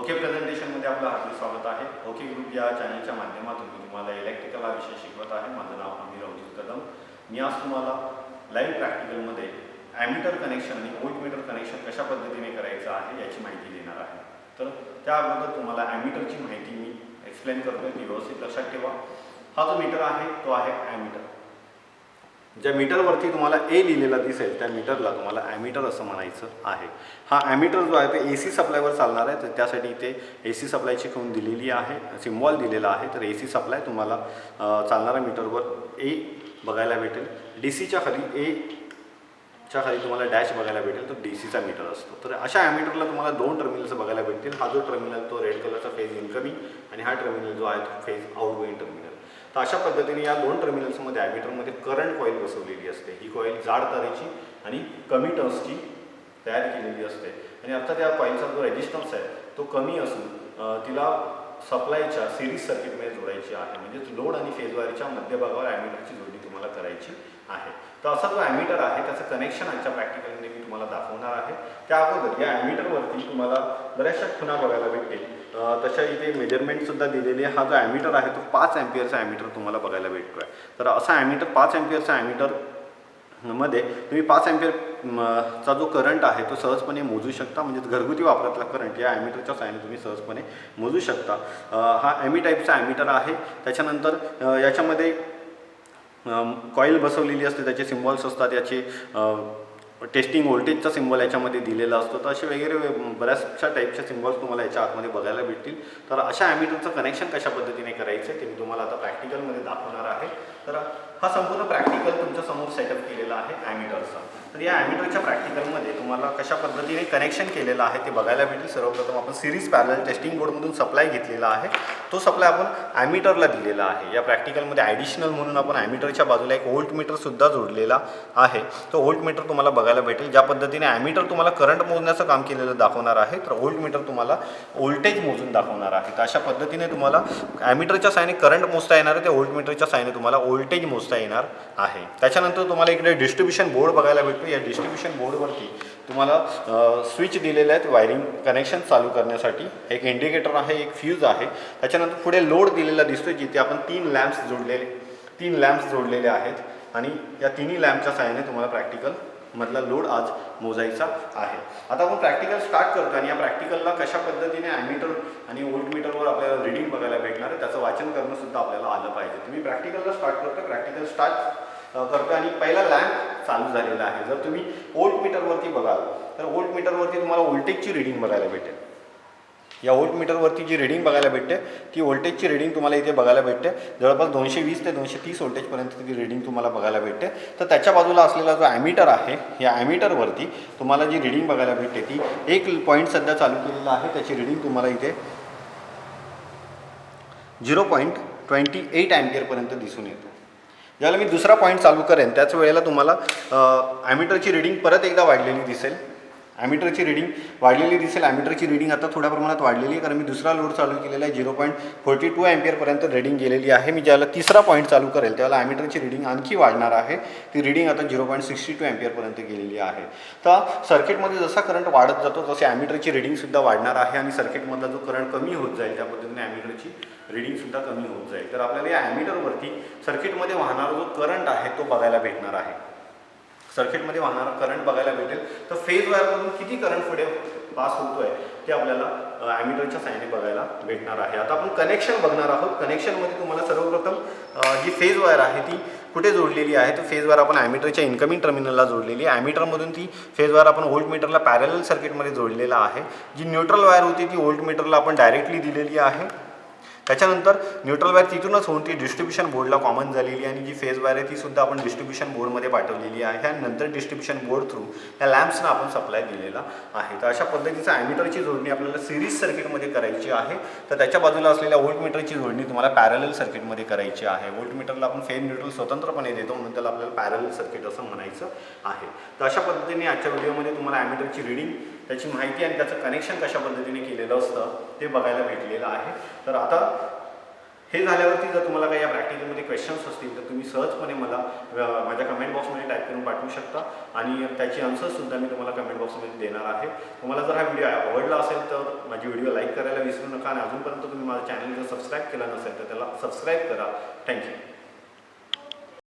Okay प्रेझेंटेशनमध्ये आपलं हार्दिक स्वागत आहे. ओके ग्रुप या चॅनलच्या माध्यमातून मी तुम्हाला इलेक्ट्रिकल हा विषय शिकवत आहे. माझं नाव आम्ही अवजित कदम. मी आज तुम्हाला लाईव्ह प्रॅक्टिकलमध्ये ॲमिटर कनेक्शन आणि व्होल्टमीटर कनेक्शन कशा पद्धतीने करायचं आहे याची माहिती देणार आहे. तर त्या अगोदर तुम्हाला ॲमिटरची माहिती मी एक्सप्लेन करतो ती व्यवस्थित लक्षात ठेवा. हा जो मीटर आहे तो आहे ॲमिटर ज्या मीटरवरती तुम्हाला ए लिहिलेला दिसेल त्या मीटरला तुम्हाला ॲमिटर असं म्हणायचं आहे. हा ॲमिटर जो आहे तो ए सी सप्लायवर चालणार आहे तर त्यासाठी इथे ए सी सप्लायची खून दिलेली आहे सिम्बॉल दिलेला आहे तर ए सी सप्लाय तुम्हाला चालणाऱ्या मीटरवर ए बघायला भेटेल. डी सीच्या खाली ए च्या खाली तुम्हाला डॅश बघायला भेटेल तो डी सीचा मीटर असतो. तर अशा ॲमिटरला तुम्हाला दोन टर्मिनल्स बघायला भेटतील. हा जो टर्मिनल तो रेड कलरचा फेज इनकमिंग आणि हा टर्मिनल जो आहे तो फेज आउटगोईंग टर्मिनल तर अशा पद्धतीने या दोन टर्मिनल्समध्ये ॲमिटरमध्ये करंट कॉईल बसवलेली असते. ही कॉईल जाड तारेची आणि कमी टर्न्सची तयार केलेली असते. आणि अर्थात या कॉईलचा जो रेजिस्टन्स आहे तो कमी असून तिला सप्लायच्या सिरीज सर्किटमध्ये जोडायची आहे. म्हणजेच लोड आणि फेजवारीच्या मध्यभागावर ॲमिटरची जोडणी तुम्हाला करायची आहे. तर असा जो ॲमिटर आहे त्याचं कनेक्शन आजच्या प्रॅक्टिकलमध्ये मी तुम्हाला दाखवणार आहे. त्या अगोदर या ॲमिटरवरती तुम्हाला बऱ्याचशा खुणा बघायला भेटतील. तशा इथे मेजरमेंटसुद्धा दिलेली हा जो ॲमिटर आहे तो पाच ॲम्पियरचा ॲमिटर तुम्हाला बघायला भेटतो आहे तर असा ॲमिटर पाच ॲम्पियरचा ॲमिटरमध्ये तुम्ही पाच अँपियर चा जो करंट आहे तो सहजपणे मोजू शकता म्हणजे घरगुती वापरातला करंट या ॲमिटरच्या साहाय्याने तुम्ही सहजपणे मोजू शकता. हा ॲमी टाईपचा ॲमिटर आहे. त्याच्यानंतर याच्यामध्ये कॉईल बसवलेली असते त्याचे सिम्बॉल्स असतात याचे टेस्टिंग व्होल्टेजचा सिम्बॉल याच्यामध्ये दिलेला असतो. तर असे वगैरे बऱ्याचशा टाईपच्या सिम्बॉल्स तुम्हाला याच्या आतमध्ये बघायला भेटतील. तर अशा ॲमिटरचं कनेक्शन कशा पद्धतीने करायचं आहे ते मी तुम्हाला आता प्रॅक्टिकलमध्ये दाखवणार आहे. तर हा संपूर्ण प्रॅक्टिकल तुमच्यासमोर सेटअप केलेला आहे ॲमिटरचा तर या ॲमिटरच्या प्रॅक्टिकलमध्ये तुम्हाला कशा पद्धतीने कनेक्शन केलेलं आहे ते बघायला भेटेल. सर्वप्रथम आपण सिरीज पॅरल टेस्टिंग बोर्डमधून सप्लाय घेतलेला आहे. तो सप्लाय आपण ॲमिटरला दिलेला आहे. या प्रॅक्टिकलमध्ये ॲडिशनल म्हणून आपण ॲमिटरच्या बाजूला एक व्होल्ट मीटरसुद्धा जोडलेला आहे. तो व्होल्ट मीटर तुम्हाला बघायला भेटेल. ज्या पद्धतीने ॲमिटर तुम्हाला करंट मोजण्याचं काम केलेलं दाखवणार आहे तर व्होल्ट मीटर तुम्हाला व्होल्टेज मोजून दाखवणार आहे. तर अशा पद्धतीने तुम्हाला ॲमिटरच्या सायने करंट मोजता येणार आहे त्या व्होल्ट मीटरच्या साहाय्याने तुम्हाला व्होल्टेज मोजता येणार आहे. त्याच्यानंतर तुम्हाला इकडे डिस्ट्रीब्युशन बोर्ड बघायला भेटतो या डिस्ट्रीब्युशन बोर्डवरती तुम्हाला स्विच दिलेले आहेत वायरिंग कनेक्शन चालू करण्यासाठी. एक इंडिकेटर आहे एक फ्यूज आहे. त्याच्यानंतर पुढे लोड दिलेला दिसतोय जिथे आपण तीन लॅम्प्स जोडलेले तीन लॅम्प्स जोडलेले आहेत. आणि या तिन्ही लॅम्पच्या सहाय्याने तुम्हाला प्रॅक्टिकल मधला लोड आज मोजायचा आहे. आता आपण प्रॅक्टिकल स्टार्ट करतो आणि या प्रॅक्टिकलला कशा पद्धतीने ॲमिटर आणि व्होल्ट मीटरवर आपल्याला रिडिंग बघायला भेटणार आहे त्याचं वाचन करणं सुद्धा आपल्याला आलं पाहिजे. तुम्ही प्रॅक्टिकलला स्टार्ट करतो प्रॅक्टिकल स्टार्ट करतो आणि पहिला लॅम्प चालू झालेला आहे. जर तुम्ही व्होल्ट मीटरवरती बघाल तर व्होल्ट मीटरवरती तुम्हाला व्होल्टेजची रिडिंग बघायला भेटेल. या व्होल्ट मीटरवरती जी रिडिंग बघायला भेटते ती व्होल्टेजची रिडिंग तुम्हाला इथे बघायला भेटते. जवळपास दोनशे वीस ते दोनशे तीस व्होल्टेजपर्यंत ती रिडिंग तुम्हाला बघायला भेटते. तर त्याच्या बाजूला असलेला जो ॲमिटर आहे या ॲमिटरवरती तुम्हाला जी रिडिंग बघायला भेटते ती एक पॉईंट सध्या चालू केलेला आहे. त्याची रिडिंग तुम्हाला इथे झिरो पॉईंट ट्वेंटी एट ॲम्पियरपर्यंत दिसून येतो. ज्यावेळेला मी दुसरा पॉईंट चालू करेन त्याच वेळेला तुम्हाला ॲमिटरची रिडिंग परत एकदा वाढलेली दिसेल. ॲमिटरची रिडिंग वाढलेली दिसेल. ॲमिटरची रिडिंग आता थोड्या प्रमाणात वाढलेली आहे कारण मी दुसरा लोड चालू केलेला आहे झिरो पॉईंट फोर्टी टू ॲम्पियरपर्यंत रिडिंग गेलेली आहे. मी ज्याला तिसरा पॉईंट चालू करेल त्यावेळेला ॲमिटरची रिडिंग आणखी वाढणार आहे. ती रिडिंग आता झिरो पॉईंट सिक्स्टी टू ॲम्पियरपर्यंत गेलेली आहे. तर सर्किटमध्ये जसा करंट वाढत जातो तसे ॲमिटरची रिडिंगसुद्धा वाढणार आहे आणि सर्किटमधला जो करंट कमी होत जाईल त्या पद्धतीने ॲमिटरची रिडिंगसुद्धा कमी होत जाईल. तर आपल्याला या ॲमिटरवरती सर्किटमध्ये वाहणारा जो करंट आहे तो बघायला भेटणार आहे. सर्किटमध्ये वाहणारा करंट बघायला भेटेल. तर फेज वायरमधून किती करंट पुढे पास होतो आहे ते आपल्याला ॲमिटरच्या साईने बघायला भेटणार आहे. आता आपण कनेक्शन बघणार आहोत. कनेक्शनमध्ये तुम्हाला सर्वप्रथम जी फेज वायर आहे ती कुठे जोडलेली आहे? तर फेज वायर आपण ॲमिटरच्या इन्कमिंग टर्मिनलला जोडलेली आहे. ॲमिटरमधून ती फेज वायर आपण व्होल्टमीटरला पॅरल सर्किटमध्ये जोडलेला आहे. जी न्यूट्रल वायर होती ती व्होल्टमीटरला आपण डायरेक्टली दिलेली आहे. त्याच्यानंतर न्यूट्रल वायर तिथूनच होऊन ती डिस्ट्रीब्युशन बोर्डला कॉमन झालेली आहे. आणि जी फेज वायर आहे ती सुद्धा आपण डिस्ट्रीब्युशन बोर्डमध्ये पाठवलेली आहे. आणि नंतर डिस्ट्रीब्युशन बोर्ड थ्रू या लॅम्प्सना आपण सप्लाय दिलेला आहे. तर अशा पद्धतीचं ॲमिटरची जोडणी आपल्याला सिरीज सर्किटमध्ये करायची आहे. तर त्याच्या बाजूला असलेल्या वोल्टमीटरची जोडणी तुम्हाला पॅरल सर्किटमध्ये करायची आहे. वोल्टमीटरला आपण फेज न्यूट्रल स्वतंत्रपणे देतो म्हणून त्याला आपल्याला पॅरल सर्किट असं म्हणायचं आहे. तर अशा पद्धतीने आजच्या व्हिडिओमध्ये तुम्हाला ॲमिटरची रिडिंग त्याची माहिती आणि त्याचं कनेक्शन कशा पद्धतीने केलेलं असतं ते बघायला भेटलेलं आहे. तर आता हे झाल्यावरती जर तुम्हाला काही या प्रॅक्टिकलमध्ये क्वेश्चन्स असतील तर तुम्ही सहजपणे मला माझ्या कमेंट बॉक्समध्ये टाईप करून पाठवू शकता. आणि त्याची आन्सर्ससुद्धा मी तुम्हाला कमेंट बॉक्समध्ये देणार आहे. तुम्हाला जर हा व्हिडिओ आवडला असेल तर माझी व्हिडिओ लाईक करायला विसरू नका. आणि अजूनपर्यंत तुम्ही माझं चॅनल जर सबस्क्राईब केलं नसेल तर त्याला सबस्क्राईब करा. थँक्यू